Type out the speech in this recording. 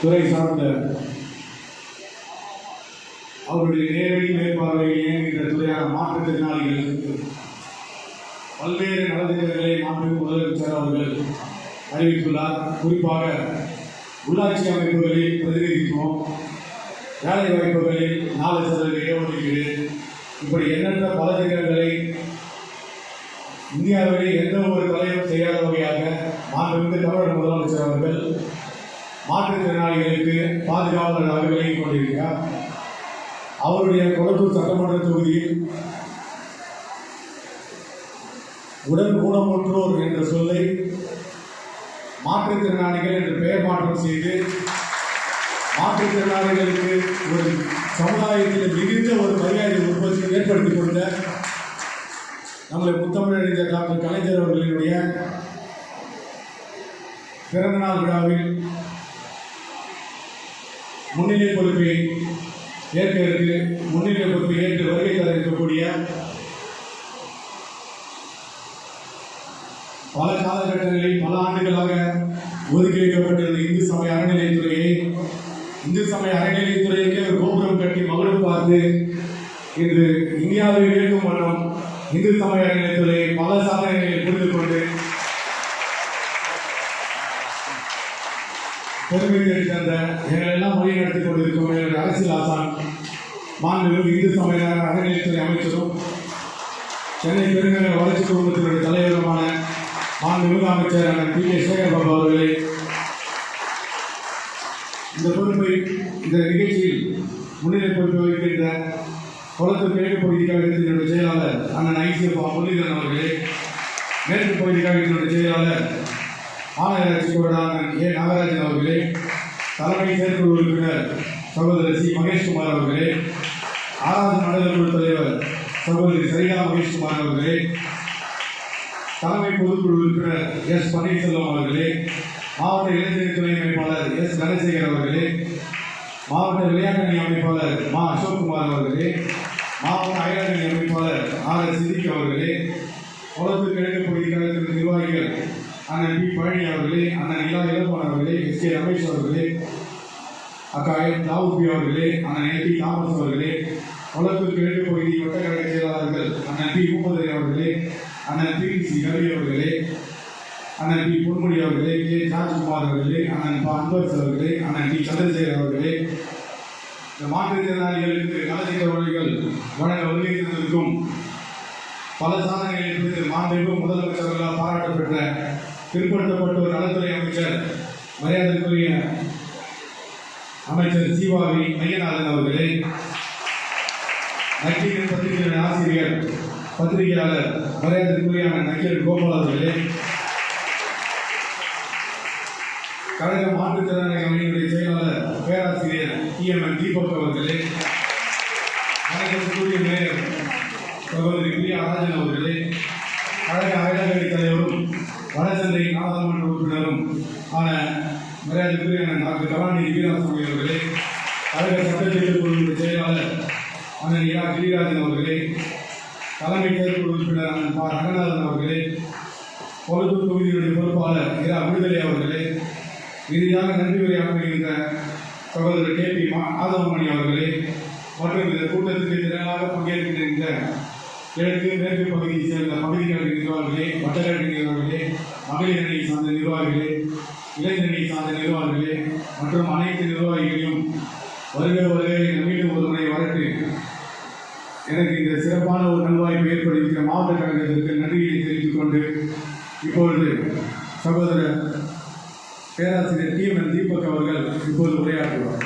துறை சார்ந்த அவருடைய நேரடி மேற்பார்வையில் இயங்குகின்ற துறையான மாற்றுத்திறனாளிகளுக்கு பல்வேறு நலத்திட்டங்களை மாண்பு முதலமைச்சர் அவர்கள் அறிவித்துள்ளார். குறிப்பாக உள்ளாட்சி அமைப்புகளில் பிரதிநிதித்துவம் வேலை வாய்ப்புகளில் நாலு சதவீத இடஒதுக்கீடு இப்படி எண்ணற்ற பல திட்டங்களை இந்தியாவிலே எந்த ஒரு தலைவரும் செய்யாத வகையாக மாண்புமிகு தமிழக முதலமைச்சர் அவர்கள் மாற்றுத்திறனாளிகளுக்கு பாதுகாவலராக விலகிக் கொண்டிருக்கிறார். அவருடைய கொளத்தூர் சட்டமன்ற தொகுதியில் உடல் ஊனமுற்றோர் என்ற சொல்லை மாற்றுத்திறனாளிகள் என்று பெயர் மாற்றம் செய்து மாற்றுத்திறனாளிகளுக்கு ஒரு சமுதாயத்தில் மிகுந்த ஒரு மரியாதை உற்பத்தி ஏற்படுத்தி கொண்ட நம்முடைய முத்தமிழறிஞர் டாக்டர் கலைஞர் அவர்களினுடைய பிறந்தநாள் விழாவில் முன்னிலை பொறுப்பை ஏற்க முன்னிலை பொறுப்பை ஏற்று வருகை தர இருக்கக்கூடிய பல காலகட்டங்களில் பல ஆண்டுகளாக ஒதுக்கி வைக்கப்பட்டிருந்த இந்து சமய அறநிலையத்துறையை இந்து சமய அறநிலைத்துறைக்கு ஒரு கோபுரம் கட்டி மகளும் பார்த்து இன்று இந்தியாவில் இருக்கும் வண்ணம் இந்து சமய அறநிலையத்துறையை பல சாதனைகளை புரிந்து கொண்டு பெருமை தந்த எங்களை எல்லாம் மொழியை நடத்தி கொண்டிருக்கும் எங்களுடைய அரசியல் ஆசான் மாநிலம் இந்து சமய அறநிலையத்துறை அமைச்சரும் சென்னை பெருநகர வளர்ச்சி குழுமத்தினுடைய தலைவருமான மாநில அமைச்சரான பி கே சேகர்பாபு அவர்களே இந்த பொறுப்பை இந்த நிகழ்ச்சியில் முன்னிலை பொறுப்பு வகிக்கின்ற குளத்து கிழக்கு பகுதிக்காக என்னுடைய செயலாளர் அண்ணன் ஐசிஎஃப் முரளிதரன் அவர்களே மேற்கு பகுதிக்காக என்னுடைய செயலாளர் மாநகராட்சி கோடாளர் ஏ. நாகராஜன் அவர்களே தலைமை செயற்குழு உறுப்பினர் சகோதரர் சி. மகேஷ்குமார் அவர்களே ஆறாவது மண்டல குழு தலைவர் சகோதரி சரிகா மகேஷ்குமார் அவர்களே தலைமை பொதுக்குழு உறுப்பினர் எஸ். பன்னீர்செல்வம் அவர்களே மாவட்ட இளைஞர் துணை அமைப்பாளர் எஸ். தனசேகர் அவர்களே மாவட்ட விளையாட்டு அமைப்பாளர் மா. அசோக்குமார் அவர்களே மாவட்ட அயலரணி அமைப்பாளர் ஆர். எஸ். சிதிக் அவர்களே குளத்தூர் கிழக்கு பகுதிகள் கழகத்தின் நிர்வாகிகள் அண்ணன் பி பழனி அவர்களே அண்ணன் நிலா இளப்பன் அவர்களே எஸ் கே ரமேஷ் அவர்களே அக்கா எம் தாவூபி அவர்களே அண்ணன் ஏ பி தாமஸ் அவர்களே குளத்தூர் கிழக்கு பகுதி வட்டக்கழக செயலாளர்கள் அண்ணன் பி முகமது அவர்களே அண்ணன் பி சி ரவி அவர்களே அண்ணன் பி பொன்முடி அவர்களே கே ராஜ்குமார் அவர்களே அண்ணன் பா அன்பரசு அவர்களே அண்ணன் டி சந்திரசேகர் அவர்களே. இந்த மாற்றுத்திறனாளிகளுக்கு நலத்திட்ட உதவிகள் வழங்க வருகை தந்திருக்கும் பல சாதனைகளில் புரிந்து மாண்புமிகு முதலமைச்சர்களால் பாராட்டப்பெற்ற பிற்படுத்தப்பட்ட பிற்படுத்தப்பட்டோர் நலத்துறை அமைச்சர் மரியாதைக்குரிய அமைச்சர் சீவாவி மையநாதன் அவர்களே நக்கீரன் பத்திரிகையின் ஆசிரியர் பத்திரிகையாளர் மரியாதைக்குரிய நக்கீரன் கோபால் அவர்களே கழக மாற்றுத்திறனாளி அமைப்பினுடைய செயலாளர் பேராசிரியர் டிஎம்என் தீபக் அவர்களே வணக்கத்துக்குரிய மேயர் சகோதரி பிரியா ராஜன் அவர்களே கழக அயலகடி தலைவரும் வடசந்தை நாடாளுமன்ற உறுப்பினரும் ஆன மரியாதைக்குரிய டாக்டர் கலாநிதி வீராசாமி அவர்களே கழக சட்டத்திட்ட குழுவின் செயலாளர் அண்ணன் இரா கிரிராஜன் அவர்களே தலைமை செயற்குழு உறுப்பினர் அண்ணன் பா ரங்கநாதன் அவர்களே கொளத்தூர் தொகுதியினுடைய பொறுப்பாளர் இரா விடுதலை அவர்களே இறுதியாக நன்றி உரையாற்றுகின்ற சகோதரர் கே பி மா ஆதவமணி அவர்களே மற்றும் இந்த கூட்டத்திற்கு திறனாக பங்கேற்கின்ற கிழக்கு மேற்கு பகுதியைச் சேர்ந்த பகுதிகளில் வருக வருக மீண்டும் ஒரு முறை வரட்டு எனக்கு இந்த சிறப்பான ஒரு நல்வாய்ப்பு ஏற்படுத்திய மாவட்ட கழகத்திற்கு நன்றியை தெரிவித்துக் கொண்டு இப்பொழுது சகோதரர் பேராசிரியர் டி எம் தீபக் அவர்கள் இப்போது உரையாற்றுவார்.